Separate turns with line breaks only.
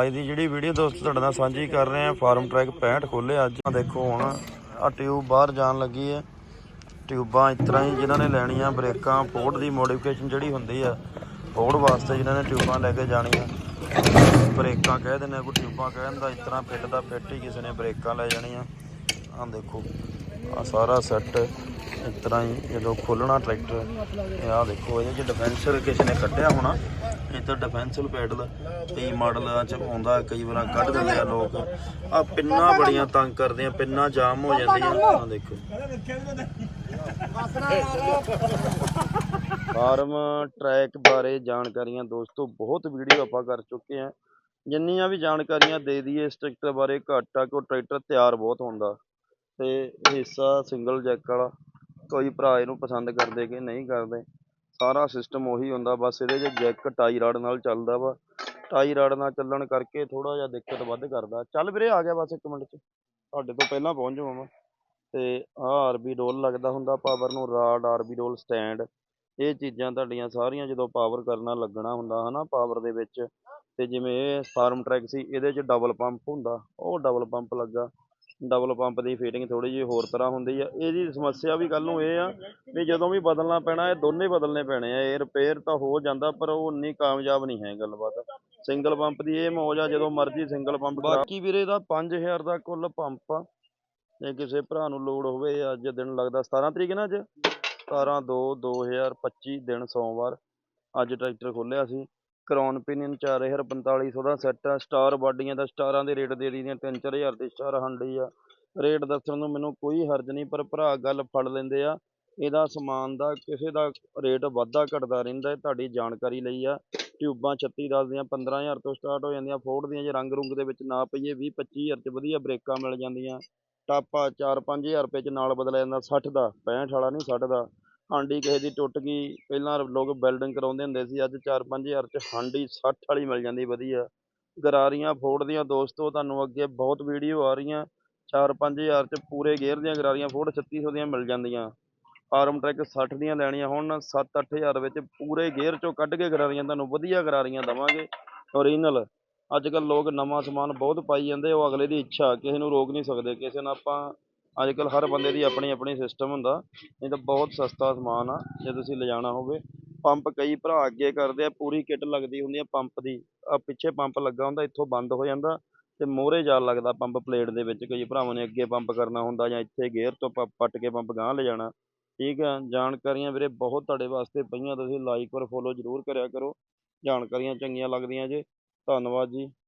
ਅੱਜ ਦੀ ਜਿਹੜੀ ਵੀਡੀਓ ਦੋਸਤ ਤੁਹਾਡੇ ਨਾਲ ਸਾਂਝੀ ਕਰ ਰਹੇ ਆ ਫਾਰਮ ਟਰੈਕ 65 ਖੋਲੇ ਅੱਜ। ਆਹ ਦੇਖੋ ਹੁਣ ਆ ਟਿਊਬ ਬਾਹਰ ਜਾਣ ਲੱਗੀ ਹੈ। ਟਿਊਬਾਂ ਇਸ ਤਰ੍ਹਾਂ ਹੀ ਜਿਨ੍ਹਾਂ ਨੇ ਲੈਣੀਆਂ, ਬ੍ਰੇਕਾਂ ਫੋਰਡ ਦੀ ਮੋਡੀਫਿਕੇਸ਼ਨ ਜਿਹੜੀ ਹੁੰਦੀ ਆ ਫੋਰਡ ਵਾਸਤੇ ਜਿਨ੍ਹਾਂ ਨੇ ਟਿਊਬਾਂ ਲੈ ਕੇ ਜਾਣੀਆਂ। ਬ੍ਰੇਕਾਂ ਕਹਿ ਦਿੰਦੇ ਆ, ਕੋਈ ਟਿਊਬਾਂ ਕਹਿ ਦਿੰਦਾ, ਇਸ ਤਰ੍ਹਾਂ ਫਿੱਟ ਦਾ ਫਿੱਟ ਹੀ ਕਿਸੇ ਨੇ ਬ੍ਰੇਕਾਂ ਲੈ ਜਾਣੀਆਂ। ਆਹ ਦੇਖੋ ਆ ਸਾਰਾ ਸੈੱਟ ਇਸ ਤਰ੍ਹਾਂ ਹੀ ਜਦੋਂ ਖੋਲਣਾ ਟਰੈਕਟਰ ਇਹ ਆਹ ਦੇਖੋ ਇਹਦੇ ਚ ਡਿਫੈਂਸਰ ਕਿਸੇ ਨੇ ਕੱਢਿਆ ਹੋਣਾ। ਇੱਧਰ ਡਿਫੈਂਸਰ ਪੈਡਲ ਕਈ ਮਾਡਲਾਂ ਚ ਆਉਂਦਾ ਕਈ ਵਾਰ ਕੱਢ ਦਿੰਦੇ ਆ ਲੋਕ। ਆ ਪਿੰਨਾਂ ਬੜੀਆਂ ਤੰਗ ਕਰਦੇ ਆ ਪਿੰਨਾਂ ਜਾਮ ਹੋ ਜਾਂਦੀਆਂ। ਆ ਦੇਖੋ। ਫਾਰਮ ਟਰੈਕ ਬਾਰੇ ਜਾਣਕਾਰੀਆਂ ਦੋਸਤੋ ਬਹੁਤ ਵੀਡੀਓ ਆਪਾਂ ਕਰ ਚੁੱਕੇ ਆ ਜਿੰਨੀਆਂ ਵੀ ਜਾਣਕਾਰੀਆਂ ਦੇ ਦਈਏ ਇਸ ਟਰੈਕਟਰ ਬਾਰੇ ਘੱਟ ਆ ਕਿ ਉਹ ਟਰੈਕਟਰ ਤਿਆਰ ਬਹੁਤ ਹੁੰਦਾ। ਤੇ ਹਿੱਸਾ ਸਿੰਗਲ ਜੈਕ ਵਾਲਾ ਕੋਈ ਭਰਾ ਇਹਨੂੰ ਪਸੰਦ ਕਰਦੇ ਕਿ ਨਹੀਂ ਕਰਦੇ। ਸਾਰਾ ਸਿਸਟਮ ਉਹੀ ਹੁੰਦਾ, ਬਸ ਇਹਦੇ 'ਚ ਜੈਕ ਟਾਈ ਰਾਡ ਨਾਲ ਚੱਲਦਾ ਵਾ। ਟਾਈ ਰਾਡ ਨਾਲ ਚੱਲਣ ਕਰਕੇ ਥੋੜਾ ਜਿਹਾ ਦਿੱਕਤ ਵੱਧ ਕਰਦਾ। ਚੱਲ ਵੀਰੇ ਆ ਗਿਆ ਬਸ ਇੱਕ ਮਿੰਟ 'ਚ। ਤੁਹਾਡੇ ਤੋਂ ਪਹਿਲਾਂ ਪਹੁੰਚ ਜਾਵਾਂ ਮੈਂ। ਤੇ ਆਹ ਆਰਬੀ ਡੋਲ ਲੱਗਦਾ ਹੁੰਦਾ ਪਾਵਰ ਨੂੰ ਰਾਡ ਆਰਬੀ ਡੋਲ ਸਟੈਂਡ ਇਹ ਚੀਜ਼ਾਂ ਤੁਹਾਡੀਆਂ ਸਾਰੀਆਂ ਜਦੋਂ ਪਾਵਰ ਕਰਨਾ ਲੱਗਣਾ ਹੁੰਦਾ, ਹਨਾ ਪਾਵਰ ਦੇ ਵਿੱਚ। ਤੇ ਜਿਵੇਂ ਇਹ ਫਾਰਮ ਟਰੈਕ ਸੀ, ਇਹਦੇ 'ਚ ਡਬਲ ਪੰਪ ਹੁੰਦਾ। ਉਹ ਡਬਲ ਪੰਪ ਲੱਗਾ। ਡਬਲ ਪੰਪ ਦੀ ਫਿਟਿੰਗ ਥੋੜੀ ਜਿਹੀ ਹੋਰ ਤਰ੍ਹਾਂ ਹੁੰਦੀ ਆ। ਇਹਦੀ ਸਮੱਸਿਆ ਵੀ ਕੱਲ ਨੂੰ ਇਹ ਆ ਵੀ ਜਦੋਂ ਵੀ ਬਦਲਣਾ ਪੈਣਾ, ਇਹ ਦੋਨੇ ਬਦਲਨੇ ਪੈਣੇ ਆ। ਇਹ ਰਿਪੇਅਰ ਤਾਂ ਹੋ ਜਾਂਦਾ, ਪਰ ਉਹ ਉਨੀ ਕਾਮਯਾਬ ਨਹੀਂ ਹੈ ਗੱਲਬਾਤ। ਸਿੰਗਲ ਪੰਪ ਦੀ ਇਹ ਮੌਜ ਆ, ਜਦੋਂ ਮਰਜ਼ੀ ਸਿੰਗਲ ਪੰਪ ਬਾਕੀ ਵੀਰੇ ਦਾ 5000 ਦਾ ਕੁੱਲ ਪੰਪ ਆ। ਜੇ ਕਿਸੇ ਭਰਾ ਨੂੰ ਲੋੜ ਹੋਵੇ, ਅੱਜ ਦਿਨ ਲੱਗਦਾ 17 ਤਰੀਕ ਹੈ ਨਾ ਅੱਜ? 17 2 2025 ਦਿਨ ਸੋਮਵਾਰ। ਅੱਜ ਟਰੈਕਟਰ ਖੋਲਿਆ ਸੀ। ਕਰਾਉਨ ਪਿਨੀਅਨ 4450 ਦਾ ਸੈੱਟ ਆ। ਸਟਾਰ ਬਾਡੀਆਂ ਦਾ ਸਟਾਰਾਂ ਦੇ ਰੇਟ ਦੇ ਦਿੰਦੀਆਂ ਤਿੰਨ ਚਾਰ ਹਜ਼ਾਰ ਦੇ ਸਟਾਰ ਹੰਡੀ ਆ। ਰੇਟ ਦੱਸਣ ਨੂੰ ਮੈਨੂੰ ਕੋਈ ਹਰਜ ਨਹੀਂ, ਪਰ ਭਰਾ ਗੱਲ ਫੜ ਲੈਂਦੇ ਆ। ਇਹਦਾ ਸਮਾਨ ਦਾ, ਕਿਸੇ ਦਾ ਰੇਟ ਵਾਧਾ ਘਟਦਾ ਰਹਿੰਦਾ ਤੁਹਾਡੀ ਜਾਣਕਾਰੀ ਲਈ ਆ। ਟਿਊਬਾਂ 36 10 ਦੀਆਂ 15000 ਤੋਂ ਸਟਾਰਟ ਹੋ ਜਾਂਦੀਆਂ ਫੋਰਡ ਦੀਆਂ ਜੇ ਰੰਗ ਰੁੰਗ ਦੇ ਵਿੱਚ ਨਾ ਪਈਏ 20 25000 ਚ ਵਧੀਆ ਬ੍ਰੇਕਾਂ ਮਿਲ ਜਾਂਦੀਆਂ। ਟਾਪਾ 4-5000 ਰੁਪਏ ਚ ਨਾਲ ਬਦਲਿਆ ਜਾਂਦਾ 60 ਦਾ 65 ਵਾਲਾ ਨਹੀਂ 60 ਦਾ। ਹਾਂਡੀ ਕਿਸੇ ਦੀ ਟੁੱਟ ਗਈ। ਪਹਿਲਾਂ ਲੋਕ ਬਿਲਡਿੰਗ ਕਰਾਉਂਦੇ ਹੁੰਦੇ ਸੀ। ਅੱਜ 4-5000 ਚ ਹਾਂਡੀ 60 ਵਾਲੀ ਮਿਲ ਜਾਂਦੀ, ਵਧੀਆ। ਗਰਾਰੀਆਂ ਫੋਰਡ ਦੀਆਂ ਦੋਸਤੋ, ਤੁਹਾਨੂੰ ਅੱਗੇ ਬਹੁਤ ਵੀਡੀਓ ਆ ਰਹੀਆਂ। 4-5000 ਚ ਪੂਰੇ ਗੇਅਰ ਦੀਆਂ ਗਰਾਰੀਆਂ ਫੋਰਡ 3600 ਦੀਆਂ ਮਿਲ ਜਾਂਦੀਆਂ। ਆਰਮ ਟਰੈਕ 60 ਦੀਆਂ ਲੈਣੀਆਂ ਹੁਣ 7-8000 ਵਿੱਚ ਪੂਰੇ ਗੇਅਰ ਚੋਂ ਕੱਢ ਕੇ ਗਰਾਰੀਆਂ ਤੁਹਾਨੂੰ ਵਧੀਆ ਗਰਾਰੀਆਂ ਦਵਾਂਗੇ। ਓਰੀਜਨਲ ਅੱਜ ਕੱਲ ਲੋਕ ਨਵਾਂ ਸਮਾਨ ਬਹੁਤ ਪਾਈ ਜਾਂਦੇ, ਉਹ ਅਗਲੇ ਦੀ ਇੱਛਾ, ਕਿਸੇ ਨੂੰ ਰੋਕ ਨਹੀਂ ਸਕਦੇ, ਕਿਸੇ ਨਾਲ ਆਪਾਂ ਅੱਜ ਕੱਲ ਹਰ ਬੰਦੇ ਦੀ ਆਪਣੀ ਆਪਣੀ ਸਿਸਟਮ ਹੁੰਦਾ। ਨਹੀਂ ਤਾਂ ਬਹੁਤ ਸਸਤਾ ਸਮਾਨ ਆ, ਜੇ ਤੁਸੀਂ ਲਿਜਾਣਾ ਹੋਵੇ। ਪੰਪ ਕਈ ਭਰਾ ਅੱਗੇ ਕਰਦੇ ਆ, ਪੂਰੀ ਕਿੱਟ ਲੱਗਦੀ ਹੁੰਦੀ ਆ ਪੰਪ ਦੀ। ਆ ਪਿੱਛੇ ਪੰਪ ਲੱਗਾ ਹੁੰਦਾ, ਇੱਥੋਂ ਬੰਦ ਹੋ ਜਾਂਦਾ ਤੇ ਮੋਹਰੇ ਜਾਲ ਲੱਗਦਾ ਪੰਪ ਪਲੇਟ ਦੇ ਵਿੱਚ। ਕਈ ਭਰਾਵਾਂ ਨੇ ਅੱਗੇ ਪੰਪ ਕਰਨਾ ਹੁੰਦਾ ਜਾਂ ਇੱਥੇ ਗੇਅਰ ਤੋਂ ਪੱਟ ਕੇ ਪੰਪ ਗਾਂਹ ਲਿਜਾਣਾ। ਠੀਕ ਆ, ਜਾਣਕਾਰੀਆਂ ਵੀਰੇ ਬਹੁਤ ਤੁਹਾਡੇ ਵਾਸਤੇ ਪਈਆਂ। ਤੁਸੀਂ ਲਾਈਕ ਔਰ ਫੋਲੋ ਜ਼ਰੂਰ ਕਰਿਆ ਕਰੋ। ਜਾਣਕਾਰੀਆਂ ਚੰਗੀਆਂ ਲੱਗਦੀਆਂ ਜੇ। ਧੰਨਵਾਦ ਜੀ।